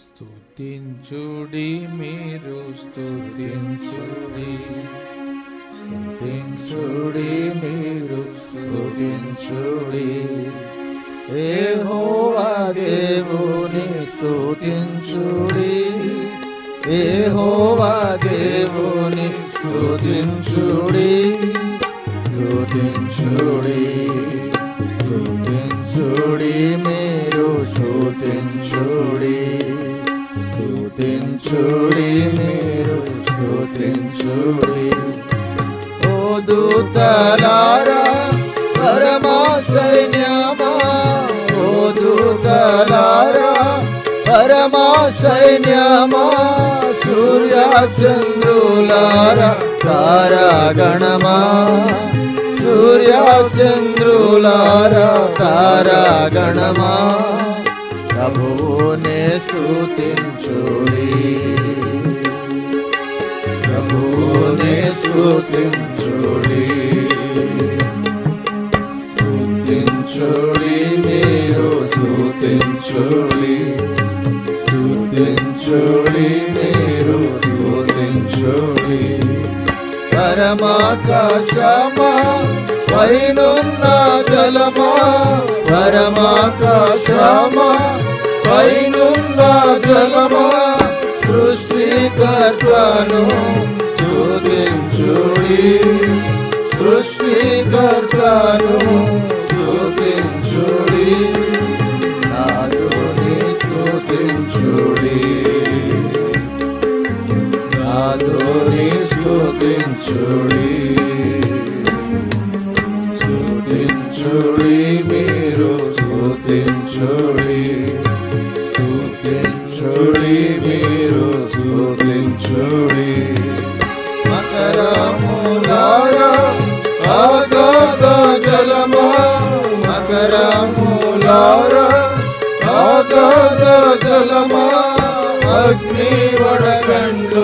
స్తుతించుడి మీరు స్తుతించుడి స్తుతించుడి మీరు స్తుతించుడి ఏహోవా దేవుని స్తుతించుడి ఏహోవా దేవుని స్తుతించుడి స్తుతించుడి స్తుతించుడి స్తుతించుడి మీరు స్థుతించుడి ఓ దూతలారా పరమా సైన్యమా? ఓ దూతలారా పరమా సైన్యమా? సూర్య చంద్రులారా తారాగణమా? సూర్య చంద్రులారా తారాగణమా? ప్రభువునే స్థుతించుడి స్తుతించుడి స్తుతించుడి మీరు స్తుతించుడి పరమాకాశమా పైనున్న జలమా? పరమాకాశమా పైనున్న జలమా? సృష్టికర్తను చూపించుడి సృష్టికర్తను నాదుని స్థుతించుడి స్థుతించుడి మీరు స్థుతించుడి స్థుతించుడి మీరు స్థుతించుడి మకరములారా ఆగాధ జలమా. మకరములారా ఆగాధ జలమా. అగ్ని వడగండు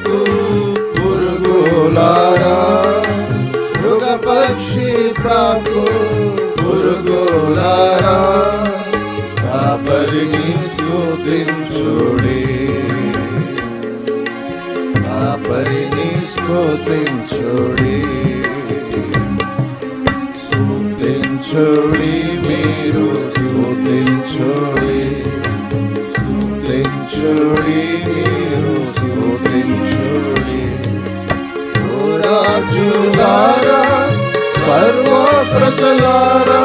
तु गुरुगोलारा मृगपक्षी प्रातु गुरुगोलारा कापर्णि स्तुतिं चोडे कापर्णि स्तुतिं चोडे स्तुतिं चोडि मेरो ప్రజలారా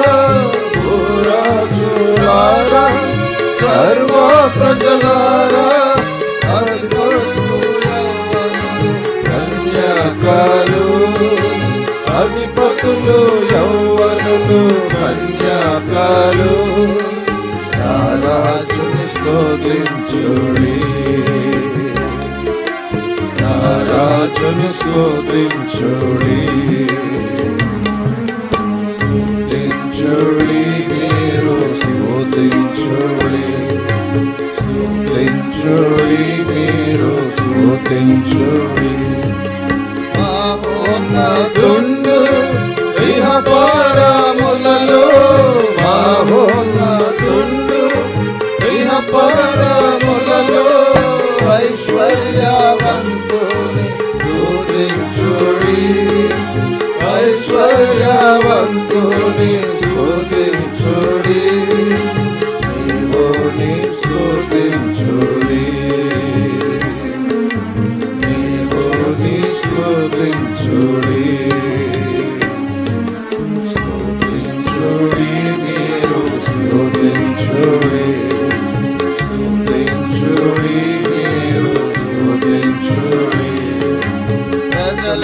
భూరాజులారా సర్వ ప్రజలారా కన్యాకాలు అధిపతులు యౌవనులు కన్యాకాలు. రాజుని స్తోత్రించుడి. రాజుని స్తోత్రించుడి. potentially mirrors, potentially. Mahonadundu, iha para mulalo, Mahonadundu, iha para mulalo, Aishwarya vantune, potentially, Aishwarya vantune.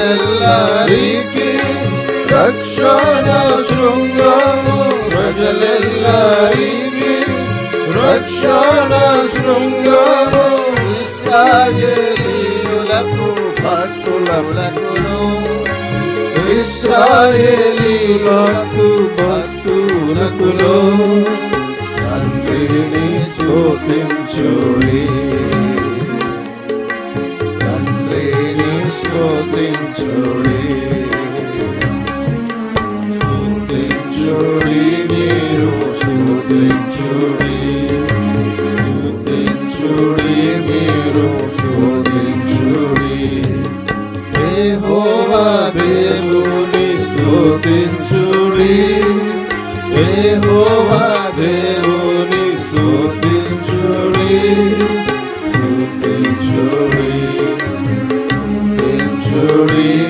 ప్రజలెల్లరికి రక్షణ శృంగము ప్రజలెల్లరికి రక్షణ శృంగము ఇస్రాయేలీయులకు భక్తులకును ఇస్రాయేలీలకు భక్తులకులో মুনি স্তুতিন চুরি হোবা দেউনি স্তুতিন চুরি স্তুতিন চুরি স্তুতিন চুরি